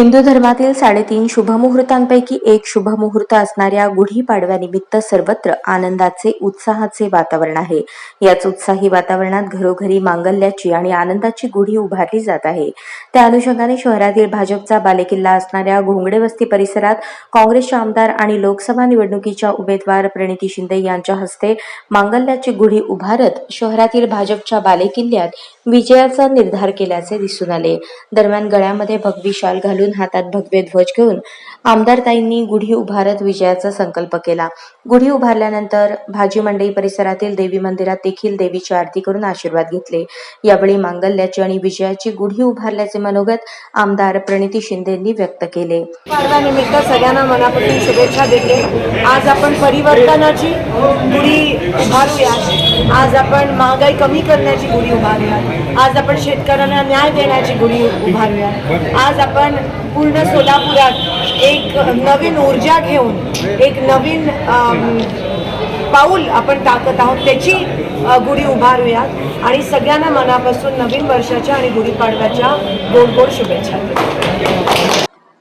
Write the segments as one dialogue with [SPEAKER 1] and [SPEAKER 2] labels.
[SPEAKER 1] हिंदू धर्मातील साडेतीन शुभमुहूर्तांपैकी एक शुभमुहूर्त असणाऱ्या गुढीपाडव्यानिमित्त सर्वत्र आनंदाचे उत्साहाचे वातावरण आहे. याच उत्साही वातावरणात घरोघरी मांगल्याची आणि आनंदाची गुढी उभारली जात आहे. त्या अनुषंगाने शहरातील भाजपचा बालेकिल्ला असणाऱ्या घोंगडे वस्ती परिसरात काँग्रेसचे आमदार आणि लोकसभा निवडणुकीच्या उमेदवार प्रणिती शिंदे यांच्या हस्ते मांगल्याची गुढी उभारत शहरातील भाजपच्या बालेकिल्ल्यात विजयाचा निर्धार केल्याचे दिसून आले. दरम्यान गळ्यामध्ये भगवी शाल घालून हातात भगवे ध्वज घेऊन आमदारताईंनी गुढी उभारत विजयाचा संकल्प केला. गुढी उभारल्यानंतर भाजी मंडई परिसरातील देवी मंदिरात देखील देवीची आरती करून आशीर्वाद घेतले. यावेळी मांगल्याची आणि विजयाची गुढी उभारल्याचे मनोगत आमदार प्रणिती शिंदेंनी व्यक्त केले.
[SPEAKER 2] पर्वानिमित्त सगळ्यांना मनापासून शुभेच्छा देते. आज आपण परिवर्तनाची गुढी उभारूया. आज आपण महागाई कमी करण्याची गुढी उभारूया. आज आपण शेतकऱ्यांना न्याय देण्याची गुढी उभारूया. आज आपण पूर्ण सोलापुरात एक नवीन ऊर्जा घेऊन एक नवीन पाऊल आपण टाकत आहोत त्याची गुढी उभारूयात. आणि सगळ्यांना मनापासून नवीन वर्षाच्या आणि गुढीपाडव्याच्या गोड गोड शुभेच्छा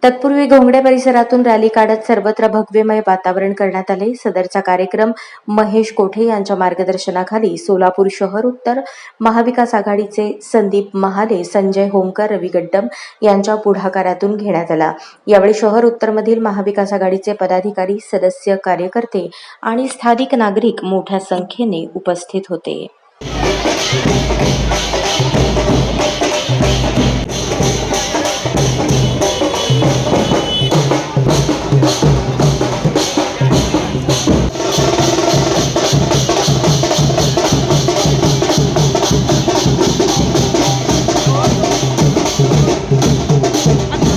[SPEAKER 1] तत्पूर्वी घोंगडे परिसरातून रॅली काढत सर्वत्र भगवेमय वातावरण करण्यात आले. सदरचा कार्यक्रम महेश कोठे यांच्या मार्गदर्शनाखाली सोलापूर शहर उत्तर महाविकास आघाडीचे संदीप महाले संजय होमकर रवी गड्डम यांच्या पुढाकारातून घेण्यात आला. यावेळी शहर उत्तरमधील महाविकास आघाडीचे पदाधिकारी सदस्य कार्यकर्ते आणि स्थानिक नागरिक मोठ्या संख्येने उपस्थित होते.